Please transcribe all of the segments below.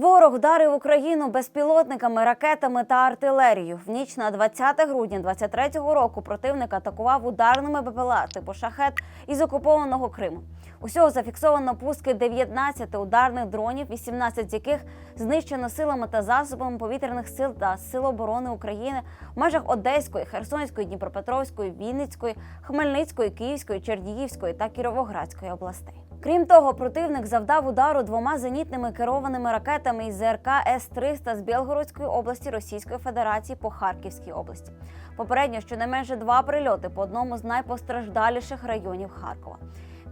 Ворог вдарив Україну безпілотниками, ракетами та артилерією. В ніч на 20 грудня 23-го року противник атакував ударними БПЛА типу шахет із окупованого Криму. Усього зафіксовано пуски 19 ударних дронів, 18 з яких знищено силами та засобами повітряних сил та Сил оборони України в межах Одеської, Херсонської, Дніпропетровської, Вінницької, Хмельницької, Київської, Чернігівської та Кіровоградської областей. Крім того, противник завдав удару двома зенітними керованими ракетами із ЗРК С-300 з Білгородської області Російської Федерації по Харківській області. Попередньо щонайменше два прильоти по одному з найпостраждаліших районів Харкова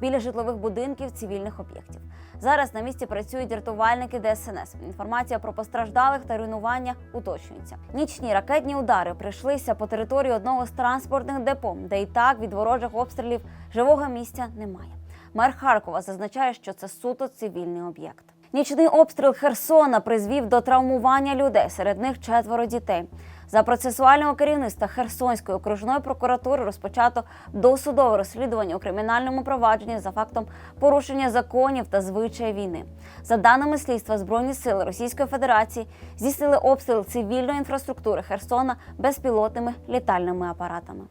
біля житлових будинків цивільних об'єктів. Зараз на місці працюють рятувальники ДСНС. Інформація про постраждалих та руйнування уточнюється. Нічні ракетні удари прийшлися по території одного з транспортних депо, де і так від ворожих обстрілів живого місця немає. Мер Харкова зазначає, що це суто цивільний об'єкт. Нічний обстріл Херсона призвів до травмування людей, серед них четверо дітей. За процесуального керівництва Херсонської окружної прокуратури розпочато досудове розслідування у кримінальному провадженні за фактом порушення законів та звичаї війни. За даними слідства, збройні сили Російської Федерації здійснили обстріл цивільної інфраструктури Херсона безпілотними літальними апаратами.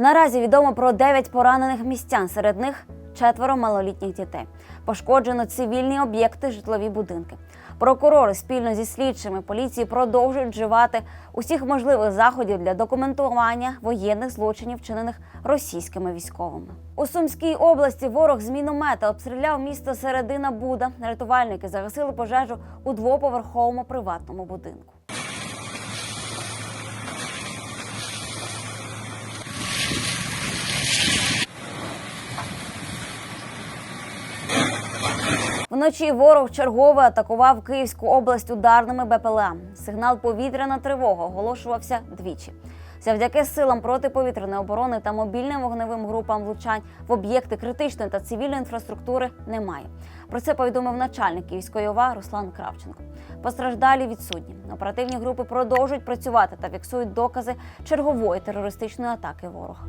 Наразі відомо про 9 поранених містян, серед них четверо малолітніх дітей. Пошкоджено цивільні об'єкти, житлові будинки. Прокурори спільно зі слідчими поліції продовжують вживати усіх можливих заходів для документування воєнних злочинів, вчинених російськими військовими. У Сумській області ворог з міномета обстріляв місто Середина Буда. Рятувальники загасили пожежу у двоповерховому приватному будинку. Вночі ворог чергове атакував Київську область ударними БПЛА. Сигнал повітряна тривога оголошувався двічі. Завдяки силам протиповітряної оборони та мобільним вогневим групам влучань в об'єкти критичної та цивільної інфраструктури немає. Про це повідомив начальник Київської ОВА Руслан Кравченко. Постраждалі відсутні. Оперативні групи продовжують працювати та фіксують докази чергової терористичної атаки ворога.